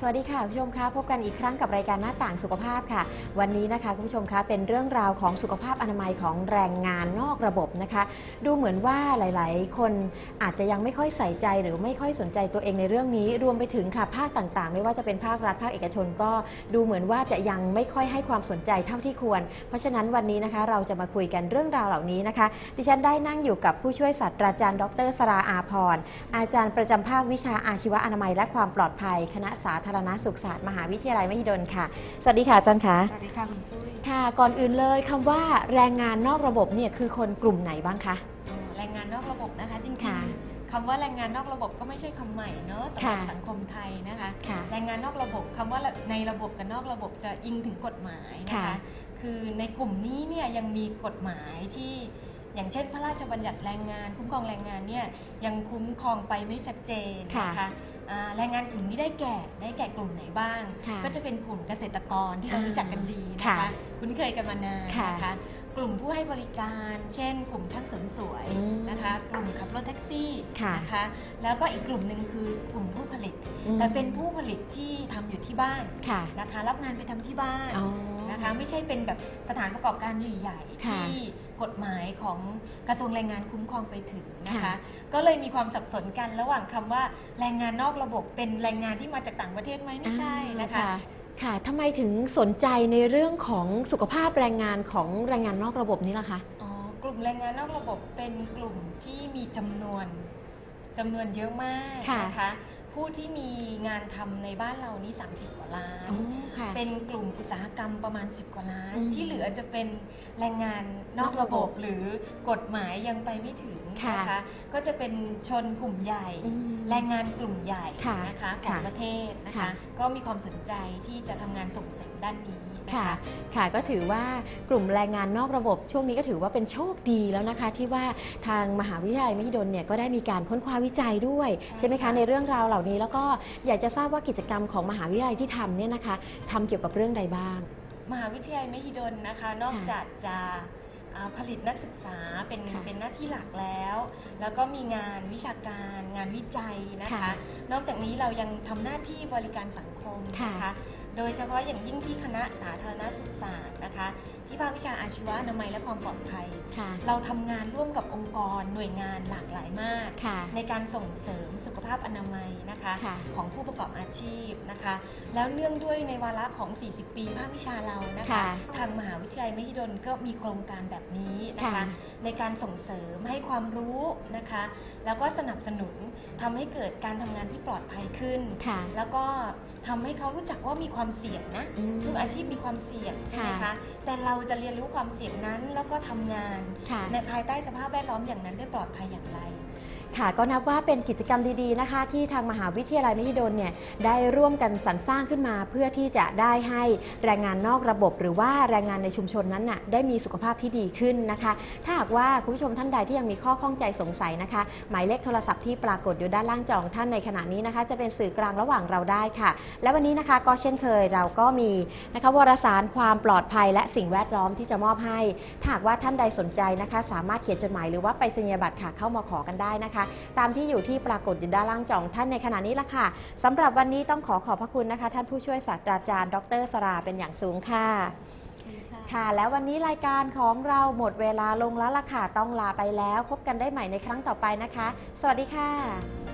สวัสดีค่ะคุณผู้ชมคะพบกันอีกครั้งกับรายการหน้าต่างสุขภาพค่ะ วันนี้นะคะคุณผู้ชมคะเป็นเรื่องราวของสุขภาพอนามัยของแรงงานนอกระบบนะคะ ดูเหมือนว่าหลาย ๆ คนอาจจะยังไม่ค่อยใส่ใจหรือไม่ค่อยสนใจตัวเองในเรื่องนี้ รวมไปถึงค่ะภาคต่างๆ ไม่ว่าจะเป็นภาครัฐภาคเอกชน ก็ดูเหมือนว่าจะยังไม่ค่อยให้ความสนใจเท่าที่ควร เพราะฉะนั้นวันนี้นะคะเราจะมาคุยกันเรื่องราวเหล่านี้นะคะ ดิฉันได้นั่งอยู่กับผู้ช่วยศาสตราจารย์ ดรสราอาพรอาจารย์ประจำภาควิชาอาชีวะอนามัย และความปลอดภัยคณะสาธารณสุขศาสตร์มหาวิทยาลัยมหิดลค่ะ สวัสดีค่ะอาจารย์คะสวัสดีค่ะคุณปุ้ยค่ะ ก่อนอื่นเลยคำว่าแรงงานนอกระบบเนี่ยคือคนกลุ่มไหนบ้างคะอ๋อแรงงานนอกระบบนะคะจริงค่ะ ๆคำว่าแรงงานนอกระบบก็ไม่ใช่คำใหม่เนอะสำหรับค่ะ สังคมไทยนะคะ ค่ะ แรงงานนอกระบบคำว่าในระบบกับนอกระบบจะอิงถึงกฎหมายนะค่ะคะ คือในกลุ่มนี้เนี่ยยังมีกฎหมายที่อย่างเช่น พระราชบัญญัติแรงงาน คุ้มครองแรงงานเนี่ยยังคุ้มครองไปไม่ชัดเจนนะคะ อ่าแรงงานกลุ่มนี้ได้แก่ได้แก่กลุ่มไหนบ้าง ค่ะก็จะเป็นกลุ่มเกษตรกรที่เราอ่ารู้จักกันดีนะค่ะคะ คุ้นเคยกันมานานค่ะนะคะ กลุ่มผู้ให้บริการ เช่น กลุ่มช่างเสริมสวยอืมนะคะ กลุ่มขับรถแท็กซี่ค่ะนะคะ แล้วก็อีกกลุ่มหนึ่งคือกลุ่มผู้ผลิต อืม แต่เป็นผู้ผลิตที่ทำอยู่ที่บ้านค่ะนะคะ รับงานไปทำที่บ้านอ๋อ นะคะ ไม่ใช่เป็นแบบสถานประกอบการใหญ่ๆค่ะที่กฎหมายของกระทรวงแรงงานคุ้มครองไปถึงนะคะ ค่ะ ก็เลยมีความสับสนกันระหว่างคำว่าแรงงานนอกระบบเป็นแรงงานที่มาจากต่างประเทศไหมไม่ใช่นะคะ อ่า ค่ะทำไมถึงสนใจในเรื่องของสุขภาพแรงงานของแรงงานนอกระบบนี้ล่ะคะ อ๋อกลุ่มแรงงานนอกระบบเป็นกลุ่มที่มีจำนวนจำนวนเยอะมากค่ะนะคะ ผู้ที่มีงานทำในบ้านเรานี่ 30 กว่าล้านอ๋อค่ะเป็นกลุ่มอุตสาหกรรมประมาณ 10 กว่าล้านอืมที่เหลือจะเป็นแรงงานนอกระบบหรือกฎหมายยังไปไม่ถึงค่ะนะคะก็จะเป็นชนกลุ่มใหญ่อืมแรงงานกลุ่มใหญ่ค่ะนะคะของค่ะประเทศนะคะค่ะก็มีความสนใจที่จะทำงานส่งเสริมด้านนี้นะ ค่ะคะค่ะก็ถือว่ากลุ่มแรงงานนอกระบบช่วงนี้ก็ถือว่าเป็นโชคดีแล้วนะคะ ที่ว่าทางมหาวิทยาลัยมหิดลเนี่ยก็ได้มีการค้นคว้าวิจัยด้วย ใช่ใช่ไหมคะค่ะในเรื่องราวเหล่านี้ แล้วก็อยากจะทราบว่ากิจกรรมของมหาวิทยาลัยที่ทำเนี่ยนะคะทำเกี่ยวกับเรื่องใดบ้าง มหาวิทยาลัยมหิดลนะคะ นอกค่ะจากจะอ่าผลิตนักศึกษาเป็นค่ะเป็นหน้าที่หลักแล้ว แล้วก็มีงานวิชาการงานวิจัยนะคะค่ะนอกจากนี้เรายังทำหน้าที่บริการสังคมค่ะนะคะ โดยเฉพาะอย่างยิ่งที่คณะสาธารณสุขศาสตร์นะคะ ที่ภาควิชาอาชีวะอนามัยและความปลอดภัย ค่ะ เราทำงานร่วมกับองค์กรหน่วยงานหลากหลายมาก ค่ะ ในการส่งเสริมสุขภาพอนามัยนะคะค่ะ ของผู้ประกอบอาชีพนะคะ แล้วเนื่องด้วยในวาระของ 40 ปีภาควิชาเรานะคะ ค่ะ ทางมหาวิทยาลัยมหิดลก็มีโครงการแบบนี้นะคะ ค่ะ ในการส่งเสริมให้ความรู้นะคะ แล้วก็สนับสนุนทำให้เกิดการทำงานที่ปลอดภัยขึ้น ค่ะ แล้วก็ทำให้เขารู้จักว่ามีความเสี่ยงนะอืมทุกอาชีพมีความเสี่ยงใช่ไหมค่ะคะแต่เราจะเรียนรู้ความเสี่ยงนั้นแล้วก็ทำงานค่ะ ในภายใต้สภาพแวดล้อมอย่างนั้นได้ปลอดภัยอย่างไร ค่ะก็นับว่าเป็นกิจกรรมดีๆนะคะ ที่ทางมหาวิทยาลัยมหิดลเนี่ยได้ร่วมกันสรรสร้างขึ้นมา เพื่อที่จะได้ให้แรงงานนอกระบบ หรือว่าแรงงานในชุมชนนั้นน่ะได้มีสุขภาพที่ดีขึ้นนะคะ ถ้าหากว่าคุณผู้ชมท่านใดที่ยังมีข้อข้องใจสงสัยนะคะ หมายเลขโทรศัพท์ที่ปรากฏอยู่ด้านล่างจองท่านในขณะนี้นะคะ จะเป็นสื่อกลางระหว่างเราได้ค่ะ และวันนี้นะคะก็เช่นเคยเราก็มีนะคะวารสารความปลอดภัยและสิ่งแวดล้อมที่จะมอบให้ถ้าหากว่าท่านใดสนใจนะคะ สามารถเขียนจดหมายหรือว่าไปสัญญาบัตรค่ะเข้ามาขอกันได้นะคะตามที่อยู่ที่ปรากฏอยู่ด้านล่างจอของท่านในขณะนี้ละค่ะสำหรับวันนี้ต้องขอขอบพระคุณนะคะ ท่านผู้ช่วยศาสตราจารย์ ดรสราเป็นอย่างสูงค่ะค่ะ แล้ววันนี้รายการของเราหมดเวลาลงแล้วล่ะค่ะ ต้องลาไปแล้ว พบกันได้ใหม่ในครั้งต่อไปนะคะ สวัสดีค่ะ